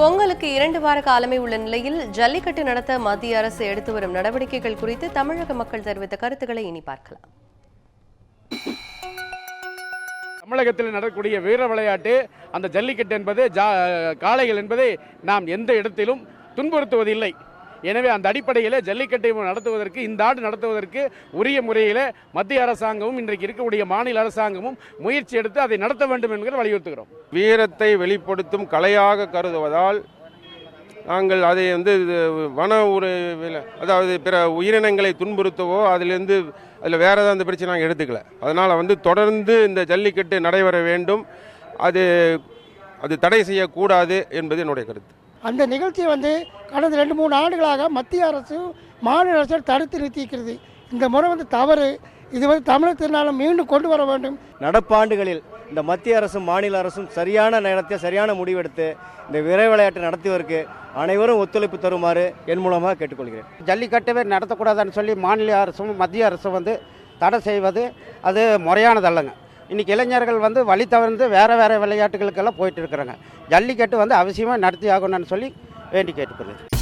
பொங்கலுக்கு இரண்டு வார காலமே உள்ள நிலையில் ஜல்லிக்கட்டு நடத்த மத்திய அரசு எடுத்து வரும் நடவடிக்கைகள் குறித்து தமிழக மக்கள் தெரிவித்த கருத்துக்களை இனி பார்க்கலாம். தமிழகத்தில் நடக்கக்கூடிய வீர விளையாட்டு அந்த ஜல்லிக்கட்டு என்பது ஜா காளைகள் என்பதை நாம் எந்த இடத்திலும் துன்புறுத்துவதில்லை. எனவே அந்த அடிப்படையில் ஜல்லிக்கட்டை நடத்துவதற்கு இந்த ஆண்டு நடத்துவதற்கு உரிய முறையில் மத்திய அரசாங்கமும் இன்றைக்கு இருக்கக்கூடிய மாநில அரசாங்கமும் முயற்சி எடுத்து அதை நடத்த வேண்டும் என்கிற வலியுறுத்துகிறோம். வீரத்தை வெளிப்படுத்தும் கலையாக கருதுவதால் நாங்கள் அதை வந்து இது வன ஒரு அதாவது பிற உயிரினங்களை துன்புறுத்தவோ அதிலிருந்து அதில் வேறு ஏதாவது பிரச்சனை நாங்கள் எடுத்துக்கல. அதனால் வந்து தொடர்ந்து இந்த ஜல்லிக்கட்டு நடைபெற வேண்டும். அது அது தடை செய்யக்கூடாது என்பது என்னுடைய கருத்து. அந்த நிகழ்ச்சியை வந்து கடந்த ரெண்டு மூணு ஆண்டுகளாக மத்திய அரசும் மாநில அரசும் தடுத்து நிறுத்திக்கிறது இந்த முறை வந்து தவறு. இது வந்து தமிழக திருநாளை மீண்டும் கொண்டு வர வேண்டும். நடப்பாண்டுகளில் இந்த மத்திய அரசும் மாநில அரசும் சரியான நேரத்தில் சரியான முடிவெடுத்து இந்த விரை விளையாட்டு நடத்துவதற்கு அனைவரும் ஒத்துழைப்பு தருமாறு என் மூலமாக கேட்டுக்கொள்கிறேன். ஜல்லிக்கட்டவே நடத்தக்கூடாதுன்னு சொல்லி மாநில அரசும் மத்திய அரசும் வந்து தடை செய்வது அது முறையானதல்லங்க. இன்றைக்கி இளைஞர்கள் வந்து வழி தவிர்த்து வேறு வேறு விளையாட்டுகளுக்கெல்லாம் போயிட்டு இருக்கிறாங்க. ஜல்லிக்கட்டு வந்து அவசியமாக நடத்தி ஆகணும்னு சொல்லி வேண்டி கேட்டுக்கொள்ளுது